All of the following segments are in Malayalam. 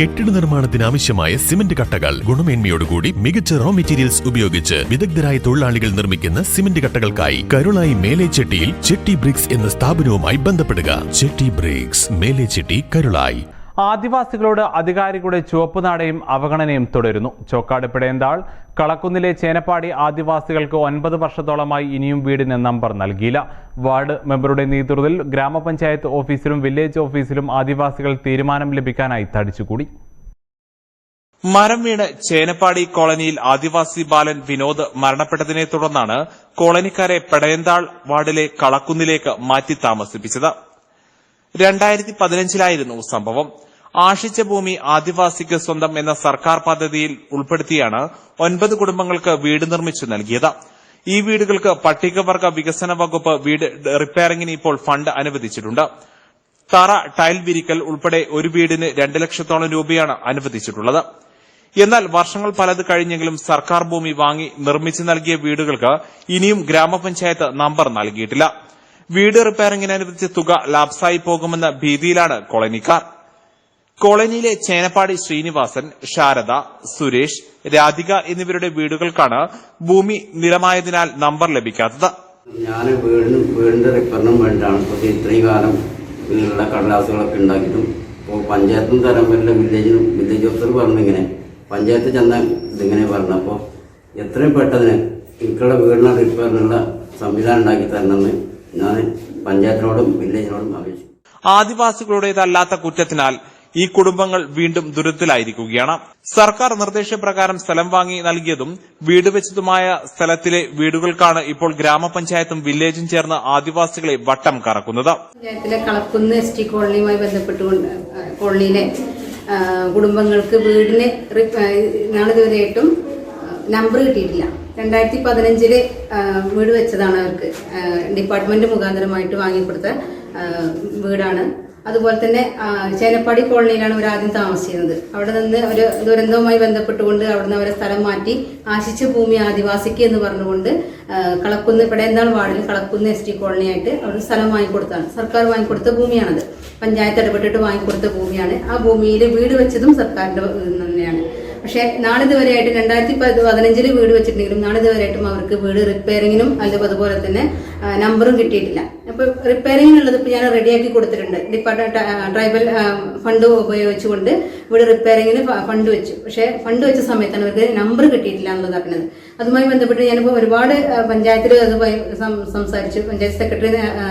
കെട്ടിട നിർമ്മാണത്തിന് ആവശ്യമായ സിമന്റ് കട്ടകൾ. ഗുണമേന്മയോടുകൂടി മികച്ച റോ മെറ്റീരിയൽസ് ഉപയോഗിച്ച് വിദഗ്ധരായ തൊഴിലാളികൾ നിർമ്മിക്കുന്ന സിമന്റ് കട്ടകൾക്കായി കരുളായി മേലേച്ചെട്ടിയിൽ ചെട്ടി ബ്രിക്സ് എന്ന സ്ഥാപനവുമായി ബന്ധപ്പെടുക. ചെട്ടി ബ്രിക്സ് മേലേച്ചെട്ടി കരുളായി. ആദിവാസികളോട് അധികാരികളുടെ ചുവപ്പ് നാടയും അവഗണനയും തുടരുന്നു. ചോക്കാട് പിടയന്താൾ കളക്കുന്നിലെ ചേനപ്പാടി ആദിവാസികൾക്ക് ഒൻപത് വർഷത്തോളമായി ഇനിയും വീടിന് നമ്പർ നൽകിയില്ല. വാർഡ് മെമ്പറുടെ നേതൃത്വത്തിൽ ഗ്രാമപഞ്ചായത്ത് ഓഫീസിലും വില്ലേജ് ഓഫീസിലും ആദിവാസികൾ തീരുമാനം ലഭിക്കാനായി തടിച്ചുകൂടി. മരം വീണ് ചേനപ്പാടി കോളനിയിൽ ആദിവാസി ബാലൻ വിനോദ് മരണപ്പെട്ടതിനെ തുടർന്നാണ് കോളനിക്കാരെ പെടയന്താൾ വാർഡിലെ കളക്കുന്നിലേക്ക് മാറ്റി താമസിപ്പിച്ചത്. രണ്ടായിരത്തി പതിനഞ്ചിലായിരുന്നു സംഭവം. ആഷിച്ച ഭൂമി ആദിവാസിക്ക് സ്വന്തം എന്ന സർക്കാർ പദ്ധതിയിൽ ഉൾപ്പെടുത്തിയാണ് ഒൻപത് കുടുംബങ്ങൾക്ക് വീട് നിർമ്മിച്ചു നൽകിയത്. ഈ വീടുകൾക്ക് പട്ടികവർഗ വികസന വകുപ്പ് വീട് റിപ്പയറിംഗിന് ഇപ്പോൾ ഫണ്ട് അനുവദിച്ചിട്ടുണ്ട്. തറ ടൈൽ വിരിക്കൽ ഉൾപ്പെടെ ഒരു വീടിന് രണ്ട് ലക്ഷത്തോളം രൂപയാണ് അനുവദിച്ചിട്ടുള്ളത്. എന്നാൽ വർഷങ്ങൾ പലത് കഴിഞ്ഞെങ്കിലും സർക്കാർ ഭൂമി വാങ്ങി നിർമ്മിച്ചു നൽകിയ വീടുകൾക്ക് ഇനിയും ഗ്രാമപഞ്ചായത്ത് നമ്പർ നൽകിയിട്ടില്ല. വീട് റിപ്പയറിംഗിന് അനുവദിച്ച തുക ലാപ്സായി പോകുമെന്ന ഭീതിയിലാണ് കോളനിക്കാർ. കോളനിയിലെ ചേനപ്പാടി ശ്രീനിവാസൻ ശാരദ സുരേഷ് രാധിക എന്നിവരുടെ വീടുകൾക്കാണ് ഭൂമി നിലമായതിനാൽ നമ്പർ ലഭിക്കാത്തത്. ഞാൻ വീടിന് വീടിന്റെ റിപ്പയറിനും വേണ്ടിയാണ് ഇപ്പോൾ ഇത്രയും കാലം ഇതിലുള്ള കടലാസുകളൊക്കെ ഉണ്ടാക്കിയിട്ടും ഇപ്പോൾ പഞ്ചായത്തും തരാൻ പറ്റില്ല വില്ലേജിനും വില്ലേജ് ഓഫീസർ പറഞ്ഞിങ്ങനെ പഞ്ചായത്ത് ചെന്നാൽ ഇതിങ്ങനെ പറഞ്ഞു. അപ്പോൾ എത്രയും പെട്ടെന്ന് എനിക്കുള്ള വീടിന് റിപ്പയറിനുള്ള സംവിധാനം ഉണ്ടാക്കി തരണമെന്ന് ഞാൻ പഞ്ചായത്തിനോടും വില്ലേജിനോടും അപേക്ഷിച്ചു ആദിവാസികളുടേതല്ലാത്ത കുറ്റത്തിനാൽ ഈ കുടുംബങ്ങൾ വീണ്ടും ദുരിതത്തിലായിരിക്കുകയാണ്. സർക്കാർ നിർദ്ദേശപ്രകാരം സ്ഥലം വാങ്ങി നൽകിയതും വീട് വെച്ചതുമായ സ്ഥലത്തിലെ വീടുകൾക്കാണ് ഇപ്പോൾ ഗ്രാമപഞ്ചായത്തും വില്ലേജും ചേർന്ന് ആദിവാസികളെ വട്ടം കറക്കുന്നത്. പഞ്ചായത്തിലെ കളക്കുന്ന് എസ് ടി കോളനിയുമായി ബന്ധപ്പെട്ടുകൊണ്ട് കോളനിയിലെ കുടുംബങ്ങൾക്ക് വീടിന് നാളിതുവരെയായിട്ടും നമ്പർ കിട്ടിയിട്ടില്ല. രണ്ടായിരത്തി പതിനഞ്ചിൽ വീട് വെച്ചതാണ് അവർക്ക് ഡിപ്പാർട്ട്മെന്റ് മുഖാന്തരമായിട്ട് വാങ്ങിക്കൊടുത്ത വീടാണ്. അതുപോലെ തന്നെ ചേനപ്പാടി കോളനിയിലാണ് അവർ ആദ്യം താമസിക്കുന്നത്. അവിടെ നിന്ന് ഒരു ദുരന്തവുമായി ബന്ധപ്പെട്ടുകൊണ്ട് അവിടുന്ന് അവരെ സ്ഥലം മാറ്റി ആശിച്ച ഭൂമി ആദിവാസിക്ക് എന്ന് പറഞ്ഞുകൊണ്ട് കളക്കുന്ന് പെടയന്താൾ വാർഡിൽ കളക്കുന്ന് എസ് ടി കോളനിയായിട്ട് അവിടെ സ്ഥലം വാങ്ങിക്കൊടുത്താണ്. സർക്കാർ വാങ്ങിക്കൊടുത്ത ഭൂമിയാണത്. പഞ്ചായത്ത് ഇടപെട്ടിട്ട് വാങ്ങിക്കൊടുത്ത ഭൂമിയാണ്. ആ ഭൂമിയിൽ വീട് വെച്ചതും സർക്കാരിന്റെ തന്നെയാണ്. പക്ഷേ നാളിതുവരെയായിട്ട് രണ്ടായിരത്തി പതിനഞ്ചിൽ വീട് വെച്ചിട്ടുണ്ടെങ്കിലും നാളിതുവരെയായിട്ടും അവർക്ക് വീട് റിപ്പയറിങ്ങിനും അല്ലെങ്കിൽ അതുപോലെ തന്നെ നമ്പറും കിട്ടിയിട്ടില്ല. റിപ്പയറിങ്ങിനുള്ളത് ഇപ്പോൾ ഞാൻ റെഡിയാക്കി കൊടുത്തിട്ടുണ്ട്. ഡിപ്പാർട്ട്മെന്റ് ട്രൈബൽ ഫണ്ട് ഉപയോഗിച്ചുകൊണ്ട് ഇവിടെ റിപ്പയറിങ്ങിന് ഫണ്ട് വെച്ചു. പക്ഷേ ഫണ്ട് വെച്ച സമയത്താണ് അവർക്ക് നമ്പർ കിട്ടിയിട്ടില്ല എന്നുള്ളത് അറിഞ്ഞത്. അതുമായി ബന്ധപ്പെട്ട് ഞാനിപ്പോൾ ഒരുപാട് പഞ്ചായത്തിൽ സം- സംസാരിച്ചു. പഞ്ചായത്ത് സെക്രട്ടറി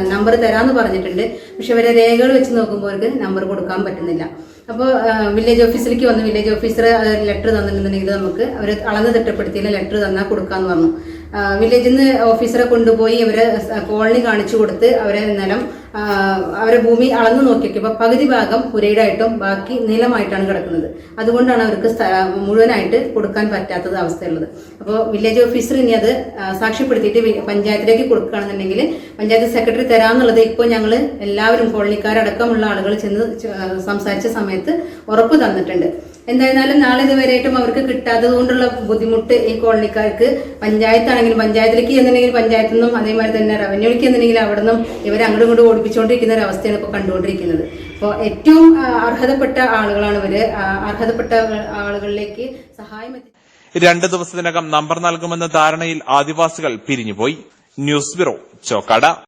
നമ്പർ തരാമെന്ന് പറഞ്ഞിട്ടുണ്ട്. പക്ഷെ അവരെ രേഖകൾ വെച്ച് നോക്കുമ്പോൾ അവർക്ക് നമ്പർ കൊടുക്കാൻ പറ്റുന്നില്ല. അപ്പോൾ വില്ലേജ് ഓഫീസിലേക്ക് വന്ന് വില്ലേജ് ഓഫീസർ ലെറ്റർ തന്നിട്ടുണ്ടെങ്കിൽ നമുക്ക് അവർ അളന്ന് തിട്ടപ്പെടുത്തിയില്ല ലെറ്റർ തന്നാൽ കൊടുക്കാമെന്ന് പറഞ്ഞു. വില്ലേജിൽ നിന്ന് ഓഫീസറെ കൊണ്ടുപോയി ഇവരെ കോളനി കാണിച്ചു കൊടുത്ത് അവരെ നിലം അവരെ ഭൂമി അളന്ന് നോക്കിയപ്പോൾ പകുതി ഭാഗം പുരയിടായിട്ടും ബാക്കി നിലമായിട്ടാണ് കിടക്കുന്നത്. അതുകൊണ്ടാണ് അവർക്ക് മുഴുവനായിട്ട് കൊടുക്കാൻ പറ്റാത്തത് അവസ്ഥയുള്ളത്. അപ്പോൾ വില്ലേജ് ഓഫീസർ ഇനി അത് സാക്ഷ്യപ്പെടുത്തിയിട്ട് പഞ്ചായത്തിലേക്ക് കൊടുക്കുകയാണെന്നുണ്ടെങ്കിൽ പഞ്ചായത്ത് സെക്രട്ടറി തരാമെന്നുള്ളത് ഇപ്പോൾ ഞങ്ങൾ എല്ലാവരും കോളനിക്കാരടക്കമുള്ള ആളുകൾ ചെന്ന് സംസാരിച്ച സമയത്ത് ഉറപ്പ് തന്നിട്ടുണ്ട്. എന്തായിരുന്നാലും നാളെ ഇതുവരെയായിട്ടും അവർക്ക് കിട്ടാത്തത് കൊണ്ടുള്ള ബുദ്ധിമുട്ട് ഈ കോളനിക്കാർക്ക് പഞ്ചായത്താണെങ്കിലും പഞ്ചായത്തിലേക്ക് ചെന്നിട്ടുണ്ടെങ്കിൽ പഞ്ചായത്തു നിന്നും അതേമാതിരി തന്നെ റവന്യൂലേക്ക് ചെന്നിട്ടുണ്ടെങ്കിൽ അവിടെ നിന്നും ഇവർ അങ്ങോട്ടും ഇങ്ങോട്ടും ഓടിപ്പിച്ചുകൊണ്ടിരിക്കുന്ന ഒരു അവസ്ഥയാണ് ഇപ്പോൾ കണ്ടുകൊണ്ടിരിക്കുന്നത്. അപ്പോൾ ഏറ്റവും അർഹതപ്പെട്ട ആളുകളാണ് ഇവർ. അർഹതപ്പെട്ട ആളുകളിലേക്ക് സഹായം എത്തി രണ്ട് ദിവസത്തിനകം നമ്പർ നൽകുമെന്ന ധാരണയിൽ ആദിവാസികൾ പിരിഞ്ഞുപോയി. News bureau Chokkad.